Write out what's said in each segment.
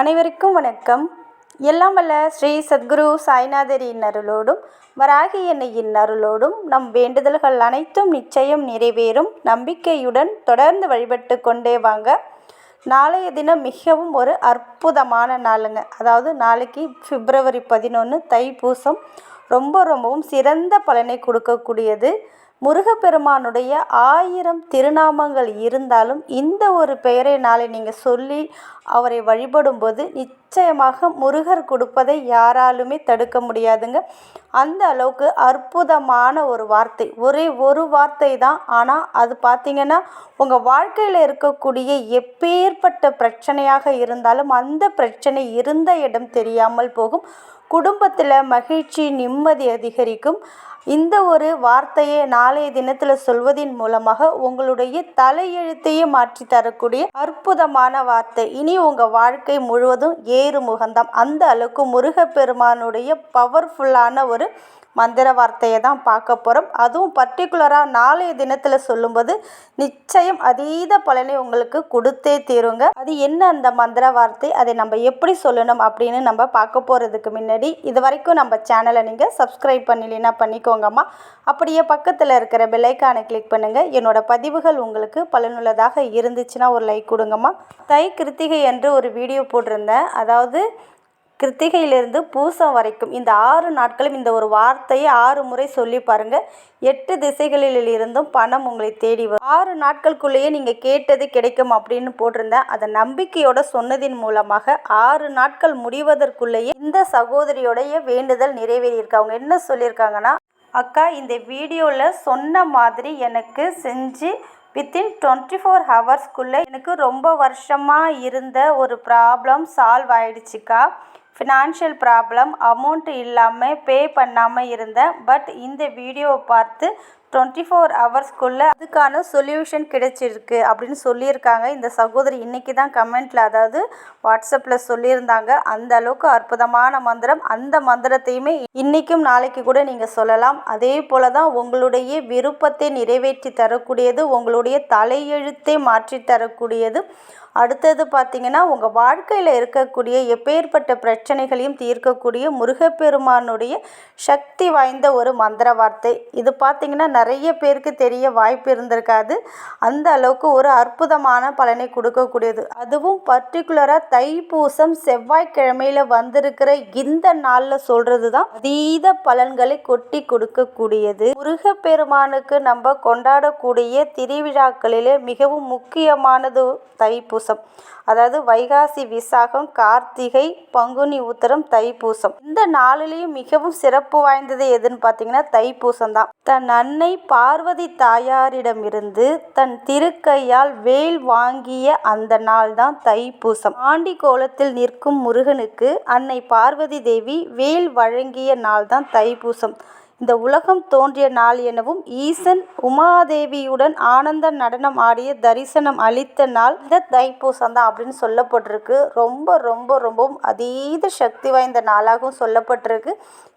அனைவருக்கும் வணக்கம். எல்லாம் வல்ல ஸ்ரீ சத்குரு சாய்நாதரின் அருளோடும் வராகி எண்ணையின் அருளோடும் நம் வேண்டுதல்கள் அனைத்தும் நிச்சயம் நிறைவேறும். நம்பிக்கையுடன் தொடர்ந்து வழிபட்டு கொண்டே வாங்க. நாளைய தினம் மிகவும் ஒரு அற்புதமான நாளுங்க. அதாவது நாளைக்கு பிப்ரவரி பதினொன்று தைப்பூசம். ரொம்ப ரொம்பவும் சிறந்த பலனை கொடுக்கக்கூடியது. முருகப்பெருமானுடைய ஆயிரம் திருநாமங்கள் இருந்தாலும் இந்த ஒரு பெயரை நாளை நீங்கள் சொல்லி அவரை வழிபடும்போது நிச்சயமாக முருகர் கொடுப்பதை யாராலுமே தடுக்க முடியாதுங்க. அந்த அளவுக்கு அற்புதமான ஒரு வார்த்தை. ஒரே ஒரு வார்த்தை தான். ஆனால் அது பார்த்திங்கன்னா உங்கள் வாழ்க்கையில் இருக்கக்கூடிய எப்பேற்பட்ட பிரச்சனையாக இருந்தாலும் அந்த பிரச்சனை இருந்த இடம் தெரியாமல் போகும். குடும்பத்தில் மகிழ்ச்சி நிம்மதி அதிகரிக்கும். இந்த ஒரு வார்த்தையை நாளைய தினத்தில் சொல்வதின் மூலமாக உங்களுடைய தலையெழுத்தையே மாற்றி தரக்கூடிய அற்புதமான வார்த்தை. இனி உங்கள் வாழ்க்கை முழுவதும் ஏறு முகந்தாம் அந்த அளவுக்கு முருகப்பெருமானுடைய பவர்ஃபுல்லான ஒரு மந்திர வார்த்தையை தான் பார்க்க போகிறோம் அதுவும் பர்டிகுலராக நாளைய தினத்தில் சொல்லும்போது நிச்சயம் அதீத பலனை உங்களுக்கு கொடுத்தே தீருங்க. அது என்ன அந்த மந்திர வார்த்தை? அதை நம்ம எப்படி சொல்லணும் அப்படின்னு நம்ம பார்க்க போகிறதுக்கு முன்னாடி இது வரைக்கும் நம்ம சேனலை நீங்கள் சப்ஸ்கிரைப் பண்ணலைன்னா பண்ணிக்கோங்கம்மா. அப்படியே பக்கத்தில் இருக்கிற பெல்லைக்கானை கிளிக் பண்ணுங்கள் என்னோட பதிவுகள் உங்களுக்கு பலனுள்ளதாக இருந்துச்சுன்னா ஒரு லைக் கொடுங்கம்மா. தை கிருத்திகை என்று ஒரு வீடியோ போட்டிருந்தேன். அதாவது கிருத்திகையிலிருந்து பூசம் வரைக்கும் இந்த ஆறு நாட்களும் இந்த ஒரு வார்த்தையை ஆறு முறை சொல்லி பாருங்கள் எட்டு திசைகளில் இருந்தும் பணம் உங்களை தேடி வரும் ஆறு நாட்களுக்குள்ளேயே நீங்கள் கேட்டது கிடைக்கும் அப்படின்னு போட்டிருந்தேன். அதை நம்பிக்கையோட சொன்னதின் மூலமாக ஆறு நாட்கள் முடிவதற்குள்ளேயே இந்த சகோதரியோடைய வேண்டுதல் நிறைவேறியிருக்கு. அவங்க என்ன சொல்லியிருக்காங்கன்னா அக்கா இந்த வீடியோவில் சொன்ன மாதிரி எனக்கு செஞ்சு வித்தின் டுவெண்ட்டி ஃபோர் ஹவர்ஸ்க்குள்ளே எனக்கு ரொம்ப வருஷமாக இருந்த ஒரு ப்ராப்ளம் சால்வ் ஆயிடுச்சுக்கா. ஃபினான்ஷியல் ப்ராப்ளம் அமௌண்ட் இல்லாமல் பே பண்ணாமல் இருந்தேன். பட் இந்த வீடியோவை பார்த்து டுவெண்ட்டி ஃபோர் ஹவர்ஸ்க்குள்ளே அதுக்கான சொல்யூஷன் கிடைச்சிருக்கு அப்படின்னு சொல்லியிருக்காங்க. இந்த சகோதரி இன்றைக்கி தான் கமெண்ட்டில் அதாவது வாட்ஸ்அப்பில் சொல்லியிருந்தாங்க. அந்த அளவுக்கு அற்புதமான மந்திரம். அந்த மந்திரத்தையுமே இன்றைக்கும் நாளைக்கு கூட நீங்கள் சொல்லலாம். அதே போல் தான் உங்களுடைய விருப்பத்தை நிறைவேற்றி தரக்கூடியது உங்களுடைய தலையெழுத்தை மாற்றி தரக்கூடியது. அடுத்தது பார்த்திங்கன்னா உங்கள் வாழ்க்கையில் இருக்கக்கூடிய எப்பேற்பட்ட பிரச்சனைகளையும் தீர்க்கக்கூடிய முருகப்பெருமானுடைய சக்தி வாய்ந்த ஒரு மந்திர வார்த்தை இது பார்த்திங்கன்னா நிறைய பேருக்கு தெரிய வாய்ப்பு இருந்திருக்காது. அந்த அளவுக்கு ஒரு அற்புதமான பலனை கொடுக்கக்கூடியது. அதுவும் பர்டிகுலராக தைப்பூசம் செவ்வாய்க்கிழமையில் வந்திருக்கிற இந்த நாளில் சொல்கிறது தான் அதீத பலன்களை கொட்டி கொடுக்கக்கூடியது. முருகப்பெருமானுக்கு நம்ம கொண்டாடக்கூடிய திருவிழாக்களிலே மிகவும் முக்கியமானது தைப்பூசம். அதாவது வைகாசி விசாகம் கார்த்திகை பங்குனி உத்தரம் தைப்பூசம். இந்த நாளிலேயும் மிகவும் சிறப்பு வாய்ந்தது எதுன்னு பார்த்தீங்கன்னா தைப்பூசம் தான் தன் அன்னை அன்னை பார்வதி தாயாரிடமிருந்து தன் திருக்கையால் வேல் வாங்கிய அந்த நாள்தான் தைப்பூசம். ஆண்டி கோலத்தில் நிற்கும் முருகனுக்கு அன்னை பார்வதி தேவி வேல் வழங்கிய நாள்தான் தைப்பூசம். இந்த உலகம் தோன்றிய நாள் எனவும் ஈசன் உமாதேவியுடன் ஆனந்த நடனம் ஆடிய தரிசனம் அளித்த நாள் இந்த தைப்பூசம் தான் அப்படின்னு சொல்லப்பட்டிருக்கு. ரொம்ப ரொம்ப ரொம்பவும் அதீத சக்தி வாய்ந்த நாளாகவும் சொல்லப்பட்டிருக்கு.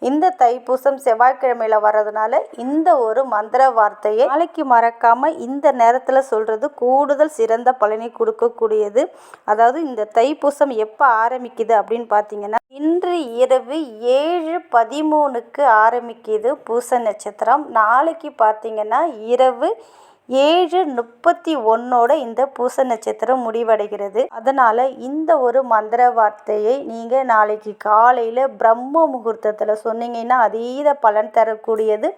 இந்த தைப்பூசம் செவ்வாய்க்கிழமையில் வர்றதுனால இந்த ஒரு மந்திர வார்த்தையை நாளைக்கு மறக்காமல் இந்த நேரத்தில் சொல்கிறது கூடுதல் சிறந்த பலனை கொடுக்கக்கூடியது. அதாவது இந்த தைப்பூசம் எப்போ ஆரம்பிக்குது அப்படின்னு பார்த்தீங்கன்னா இன்று இரவு ஏழு பதிமூணுக்கு ஆரம்பிக்குது பூச நட்சத்திரம். நாளைக்கு பார்த்தீங்கன்னா இரவு ஏழு முப்பத்தி ஒன்னோட இந்த பூச நட்சத்திரம் முடிவடைகிறது. அதனால் இந்த ஒரு மந்திர வார்த்தையை நீங்கள் நாளைக்கு காலையில் பிரம்ம முகூர்த்தத்தில் சொன்னீங்கன்னா அதீத பலன் தரக்கூடியது.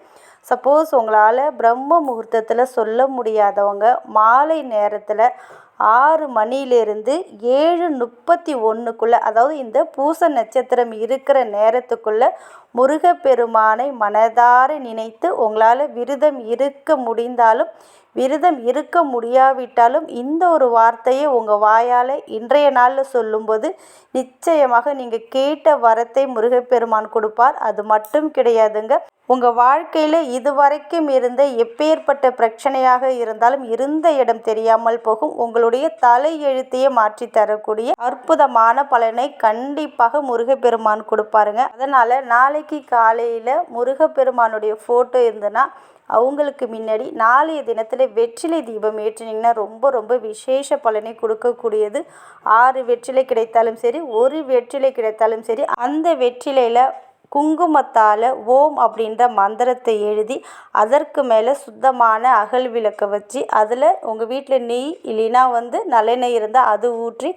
சப்போஸ் உங்களால் பிரம்ம முகூர்த்தத்தில் சொல்ல முடியாதவங்க மாலை நேரத்தில் ஆறு மணியிலிருந்து ஏழு முப்பத்தி ஒன்றுக்குள்ளே அதாவது இந்த பூச நட்சத்திரம் இருக்கிற நேரத்துக்குள்ளே முருகப்பெருமானை மனதார நினைத்து உங்களால் விரதம் இருக்க முடிந்தாலும் விரதம் இருக்க முடியாவிட்டாலும் இந்த ஒரு வார்த்தையை உங்கள் வாயால் இன்றைய நாளில் சொல்லும்போது நிச்சயமாக நீங்கள் கேட்ட வரத்தை முருகப்பெருமான் கொடுப்பார். அது மட்டும் கிடையாதுங்க. உங்கள் வாழ்க்கையில் இதுவரைக்கும் இருந்த எப்பேற்பட்ட பிரச்சனையாக இருந்தாலும் இருந்த இடம் தெரியாமல் போகும். உங்களுடைய தலை எழுத்தையே மாற்றி தரக்கூடிய அற்புதமான பலனை கண்டிப்பாக முருகப்பெருமான் கொடுப்பாருங்க. அதனால் நாளை நாளைக்கு காலையில் முருகப்பெருமானுடைய ஃபோட்டோ இருந்ததுன்னா அவங்களுக்கு முன்னாடி நாளைய தினத்தில் வெற்றிலை தீபம் ஏற்றினீங்கன்னா ரொம்ப ரொம்ப விசேஷ பலனை கொடுக்கக்கூடியது. ஆறு வெற்றிலை கிடைத்தாலும் சரி ஒரு வெற்றிலை கிடைத்தாலும் சரி அந்த வெற்றிலையில் குங்குமத்தால் ஓம் அப்படின்ற மந்திரத்தை எழுதி அதற்கு மேலே சுத்தமான அகல் விளக்கை வச்சு அதில் உங்கள் வீட்டில் நெய் இல்லைன்னா வந்து நல்லெண்ணெய் இருந்தால் அது ஊற்றி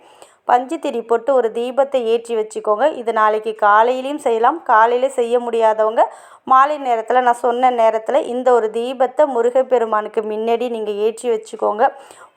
பஞ்சு திரி போட்டு ஒரு தீபத்தை ஏற்றி வச்சுக்கோங்க. இது நாளைக்கு காலையிலையும் செய்யலாம். காலையில் செய்ய முடியாதவங்க மாலை நேரத்தில் நான் சொன்ன நேரத்தில் இந்த ஒரு தீபத்தை முருகப்பெருமானுக்கு முன்னாடி நீங்கள் ஏற்றி வச்சுக்கோங்க.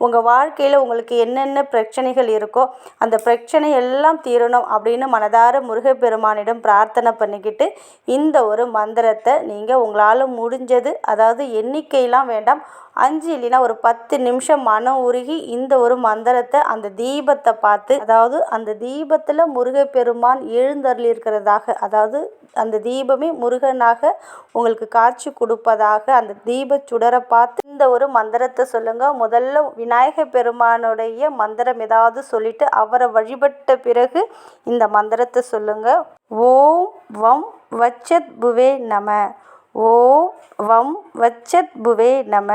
உங்கள் வாழ்க்கையில் உங்களுக்கு என்னென்ன பிரச்சனைகள் இருக்கோ அந்த பிரச்சனை எல்லாம் தீரணும் அப்படின்னு மனதார முருகப்பெருமானிடம் பிரார்த்தனை பண்ணிக்கிட்டு இந்த ஒரு மந்திரத்தை நீங்கள் உங்களால் முடிஞ்சது அதாவது எண்ணிக்கையெல்லாம் வேண்டாம் அஞ்சு இல்லைன்னா ஒரு பத்து நிமிஷம் மனம் உருகி இந்த ஒரு மந்திரத்தை அந்த தீபத்தை பார்த்து அதாவது அந்த தீபத்தில் முருகப்பெருமான் எழுந்தருளி இருக்கிறதாக அதாவது அந்த தீபமே முருகனாக உங்களுக்கு காட்சி கொடுப்பதாக அந்த தீப சுடரை பார்த்து இந்த ஒரு மந்திரத்தை சொல்லுங்கள் முதல்ல விநாயக பெருமானுடைய மந்திரம் ஏதாவது சொல்லிட்டு அவரை வழிபட்ட பிறகு இந்த மந்திரத்தை சொல்லுங்கள் ஓம் வம் வச்சத் புவே நம. ஓம் வம் வச்சத் புவே நம.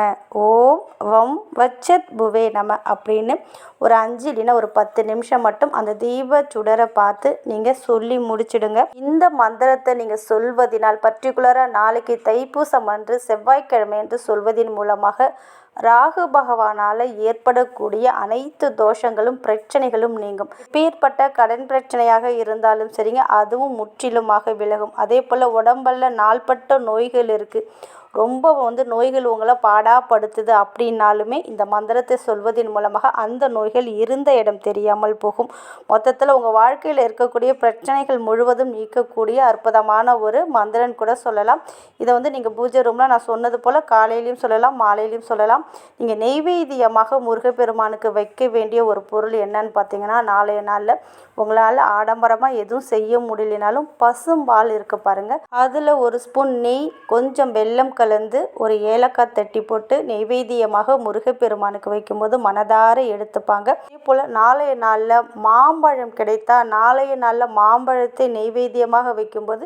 ஓம் வம் வச்சத் புவே நம அப்படின்னு ஒரு அஞ்சு இல்லைன்னா ஒரு பத்து நிமிஷம் மட்டும் அந்த தீப சுடரை பார்த்து நீங்கள் சொல்லி முடிச்சிடுங்க. இந்த மந்திரத்தை நீங்கள் சொல்வதினால் பர்டிகுலராக நாளைக்கு தைப்பூசம் அன்று செவ்வாய்க்கிழமை என்று சொல்வதின் மூலமாக ராகு பகவானால் ஏற்படக்கூடிய அனைத்து தோஷங்களும் பிரச்சனைகளும் நீங்கும். பீர்பட்ட கடன் பிரச்சனையாக இருந்தாலும் சரிங்க அதுவும் முற்றிலுமாக விலகும். அதே போல் உடம்பல்ல நாள்பட்ட நோய்கள் இருக்குது ரொம்ப வந்து நோய்கள் உங்களை பாடாப்படுத்துது அப்படின்னாலுமே இந்த மந்திரத்தை சொல்வதன் மூலமாக அந்த நோய்கள் இருந்த இடம் தெரியாமல் போகும். மொத்தத்தில் உங்கள் வாழ்க்கையில் இருக்கக்கூடிய பிரச்சனைகள் முழுவதும் நீக்கக்கூடிய அற்புதமான ஒரு மந்திரன் கூட சொல்லலாம். இதை வந்து நீங்கள் பூஜை ரூமில் நான் சொன்னது போல் காலையிலையும் சொல்லலாம் மாலையிலையும் சொல்லலாம். நீங்கள் நெய்வேதியமாக முருகப்பெருமானுக்கு வைக்க வேண்டிய ஒரு பொருள் என்னன்னு பார்த்தீங்கன்னா நாளைய நாளில் உங்களால் ஆடம்பரமாக எதுவும் செய்ய முடியலனாலும் பசும்பால் இருக்க பாருங்கள் அதில் ஒரு ஸ்பூன் நெய் கொஞ்சம் வெல்லம் கலந்து ஒரு ஏலக்காய் தட்டி போட்டு நெய்வேத்தியமாக முருகப்பெருமானுக்கு வைக்கும்போது மனதார எடுத்துப்பாங்க. அதே போல் நாளைய நாளில் மாம்பழம் கிடைத்தா நாளைய நாளில் மாம்பழத்தை நெய்வேத்தியமாக வைக்கும்போது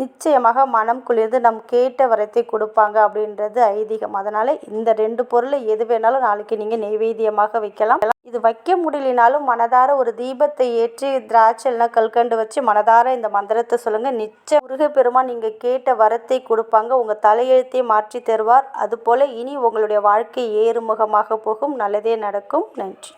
நிச்சயமாக மனம் குளிர்ந்து நம் கேட்ட வரத்தை கொடுப்பாங்க அப்படின்றது ஐதீகம். அதனால் இந்த ரெண்டு பொருளை எது வேணாலும் நாளைக்கு நீங்கள் நெய்வேத்தியமாக வைக்கலாம். இது வைக்க முடியலனாலும் மனதார ஒரு தீபத்தை ஏற்றி திராட்சை கல்கண்டு வச்சு மனதார இந்த மந்திரத்தை சொல்லுங்கள் நிச்சயம் முருகப்பெருமான் நீங்கள் கேட்ட வரத்தை கொடுப்பாங்க. உங்கள் தலையெழுத்தை மாற்றி தருவார். அதுபோல் இனி உங்களுடைய வாழ்க்கை ஏறுமுகமாக போகும். நல்லதே நடக்கும். நன்றி.